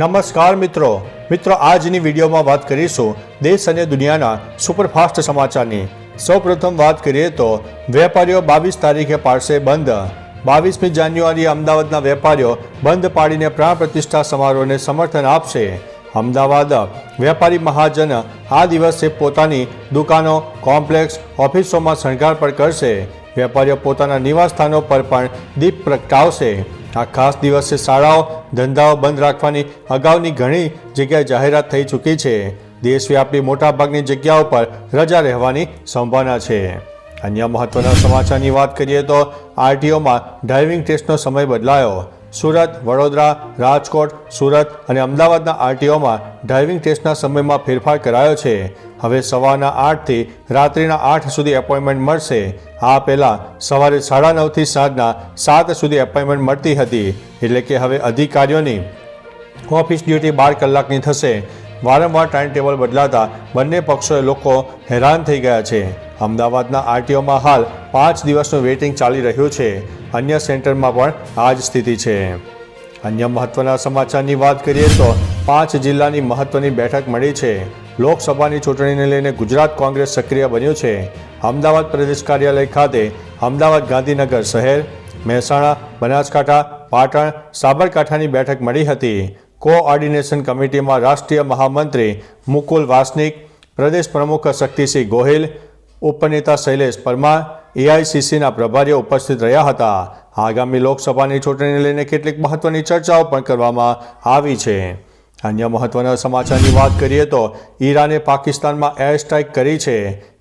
નમસ્કાર મિત્રો. મિત્રો, આજની વિડીયોમાં વાત કરીશું દેશ અને દુનિયાના સુપરફાસ્ટ સમાચારની. સૌપ્રથમ વાત કરીએ તો, વેપારીઓ બાવીસ તારીખે પાડશે બંધ. બાવીસમી જાન્યુઆરીએ અમદાવાદના વેપારીઓ બંધ પાડીને પ્રાણ પ્રતિષ્ઠા સમારોહને સમર્થન આપશે. અમદાવાદ વેપારી મહાજન આ દિવસે પોતાની દુકાનો, કોમ્પ્લેક્સ, ઓફિસોમાં શણગાર પણ કરશે. વેપારીઓ પોતાના નિવાસ સ્થાનો પર પણ દીપ પ્રગટાવશે. આ ખાસ દિવસે શાળાઓ ધંધાઓ બંધ રાખવાની અગાઉની ઘણી જગ્યાએ જાહેરાત થઈ ચૂકી છે. દેશવ્યાપી મોટાભાગની જગ્યાઓ પર રજા રહેવાની સંભાવના છે. અન્ય મહત્વના સમાચારની વાત કરીએ તો આરટીઓમાં ડ્રાઇવિંગ ટેસ્ટનો સમય બદલાયો. સુરત, વડોદરા, રાજકોટ, સુરત અને અમદાવાદના આરટીઓમાં ડ્રાઇવિંગ ટેસ્ટના સમયમાં ફેરફાર કરાયો છે. હવે સવારના આઠથી રાત્રિના આઠ સુધી એપોઇન્ટમેન્ટ મળશે. આ પહેલાં સવારે સાડા નવથી સાંજના સાત સુધી એપોઇન્ટમેન્ટ મળતી હતી. એટલે કે હવે અધિકારીઓની ઓફિસ ડ્યુટી બાર કલાકની થશે. વારંવાર ટાઈમ ટેબલ બદલાતા બંને પક્ષોએ લોકો હેરાન થઈ ગયા છે. અમદાવાદના આરટીઓમાં હાલ પાંચ દિવસનું વેઇટિંગ ચાલી રહ્યું છે. અન્ય સેન્ટરમાં પણ આ જ સ્થિતિ છે. અન્ય મહત્વના સમાચારની વાત કરીએ તો પાંચ જિલ્લાની મહત્વની બેઠક મળી છે. લોકસભાની ચૂંટણીને લઈને ગુજરાત કોંગ્રેસ સક્રિય બન્યું છે. અમદાવાદ પ્રદેશ કાર્યાલય ખાતે અમદાવાદ ગાંધીનગર શહેર, મહેસાણા, બનાસકાંઠા, પાટણ, સાબરકાંઠાની બેઠક મળી હતી. કોઓર્ડિનેશન કમિટીમાં રાષ્ટ્રીય મહામંત્રી મુકુલ વાસનિક, પ્રદેશ પ્રમુખ શક્તિસિંહ ગોહિલ, ઉપનેતા શૈલેષ પરમાર એઆઈસીસીના પ્રભારીઓ ઉપસ્થિત રહ્યા હતા. આગામી લોકસભાની ચૂંટણીને લઈને કેટલીક મહત્વની ચર્ચાઓ પણ કરવામાં આવી છે. અન્ય મહત્વના સમાચારની વાત કરીએ તો ઈરાને પાકિસ્તાનમાં એર સ્ટ્રાઇક કરી છે.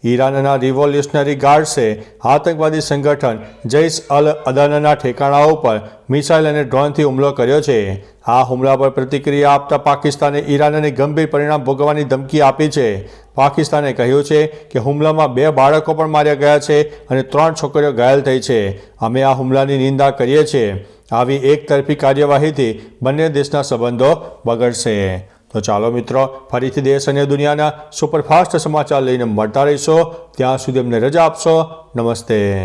ઈરાનના રિવોલ્યુશનરી ગાર્ડ્સે આતંકવાદી સંગઠન જૈશ અલ અદાનના ઠેકાણાઓ પર મિસાઇલ અને ડ્રોનથી હુમલો કર્યો છે. આ હુમલા પર પ્રતિક્રિયા આપતા પાકિસ્તાને ઈરાનને ગંભીર પરિણામ ભોગવવાની ધમકી આપી છે. પાકિસ્તાને કહ્યું છે કે હુમલામાં બે બાળકો પણ માર્યા ગયા છે અને ત્રણ છોકરીઓ ઘાયલ થઈ છે. અમે આ હુમલાની નિંદા કરીએ છીએ. આવી એકતરફી કાર્યવાહીથી બંને દેશના સંબંધો બગડશે. તો ચાલો મિત્રો, ફરીથી દેશ અને દુનિયાના સુપરફાસ્ટ સમાચાર લઈને મળતા રહીશો. ત્યાં સુધી અમને રજા આપશો. નમસ્તે.